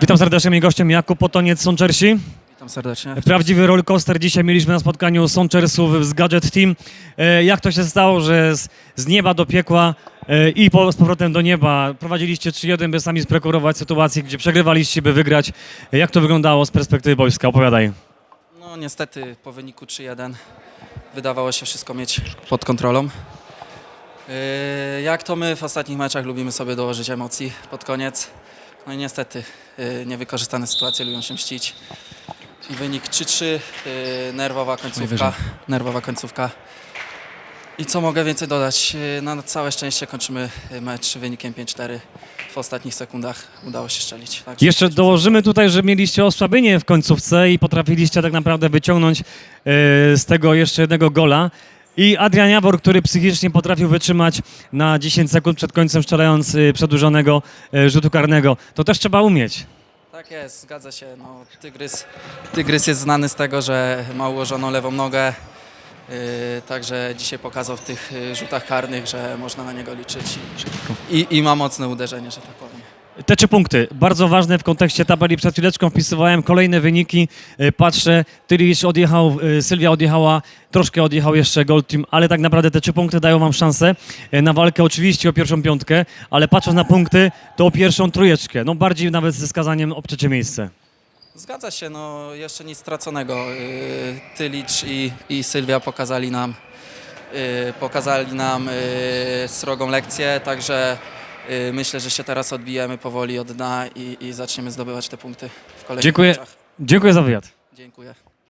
Witam serdecznie, moim gościem Jakub Potoniec, Sonczersi. Witam serdecznie. Prawdziwy rollercoaster dzisiaj mieliśmy na spotkaniu Sonchersów z Gadget Team. E, Jak to się stało, że z, z nieba do piekła e, i po, z powrotem do nieba prowadziliście 3-1, by sami sprokurować sytuację, gdzie przegrywaliście, by wygrać. E, Jak to wyglądało z perspektywy boiska? Opowiadaj. No niestety po wyniku 3-1 wydawało się wszystko mieć pod kontrolą. Yy, Jak to my w ostatnich meczach lubimy sobie dołożyć emocji pod koniec. No i niestety yy, niewykorzystane sytuacje lubią się mścić. I wynik 3-3, yy, nerwowa końcówka. Nerwowa końcówka. I co mogę więcej dodać? Yy, Na całe szczęście kończymy mecz wynikiem 5-4. W ostatnich sekundach udało się strzelić. Także Jeszcze dołożymy tutaj, że mieliście osłabienie w końcówce i potrafiliście tak naprawdę wyciągnąć z tego jeszcze jednego gola. I Adrian Jawor, który psychicznie potrafił wytrzymać na 10 sekund przed końcem strzelając e, przedłużonego e, rzutu karnego. To też trzeba umieć. Tak jest, zgadza się. No, tygrys, tygrys jest znany z tego, że ma ułożoną lewą nogę. Yy, także dzisiaj pokazał w tych yy, rzutach karnych, że można na niego liczyć i, i, i ma mocne uderzenie, że tak powiem. Te trzy punkty, bardzo ważne w kontekście tabeli. Przed chwileczką wpisywałem kolejne wyniki. E, Patrzę, Tylisz odjechał, e, Sylwia odjechała, troszkę odjechał jeszcze Gold Team, ale tak naprawdę te trzy punkty dają wam szansę e, na walkę oczywiście o pierwszą piątkę, ale patrząc na punkty, to o pierwszą trójeczkę. No bardziej nawet ze skazaniem o trzecie miejsce. Zgadza się, no jeszcze nic straconego. Tylicz i, i Sylwia pokazali nam, pokazali nam srogą lekcję, także myślę, że się teraz odbijemy powoli od dna i, i zaczniemy zdobywać te punkty w kolejnych Dziękuję. meczach. Dziękuję za wywiad. Dziękuję.